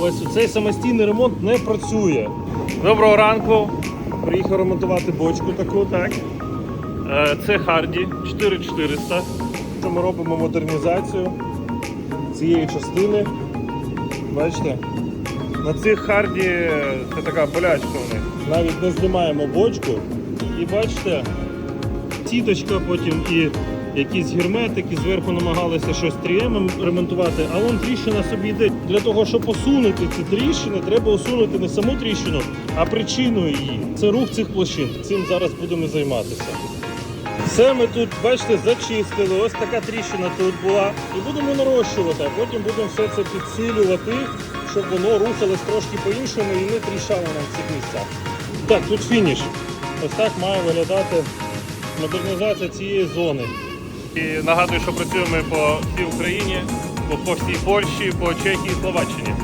ось цей самостійний ремонт не працює. Доброго ранку. Приїхав ремонтувати бочку таку, так. Е, Це Харді 4400. Що ми робимо модернізацію цієї частини. Бачите? На цих Харді це така болячка у них. Навіть не знімаємо бочку. І бачите, сіточка, потім і якісь герметики, зверху намагалися щось 3М ремонтувати, а вон тріщина собі йде. Для того, щоб усунути ці тріщини, треба усунути не саму тріщину, а причину її. Це рух цих площин. Цим зараз будемо займатися. Все ми тут, бачите, зачистили. Ось така тріщина тут була. І будемо нарощувати, а потім будемо все це підсилювати, щоб воно рухалось трошки по-іншому і не тріщало нам в цих місцях. Так, тут фініш. Ось так має виглядати модернізація цієї зони. І нагадую, що працюємо по всій Україні, по, всій Польщі, по Чехії, Словаччині.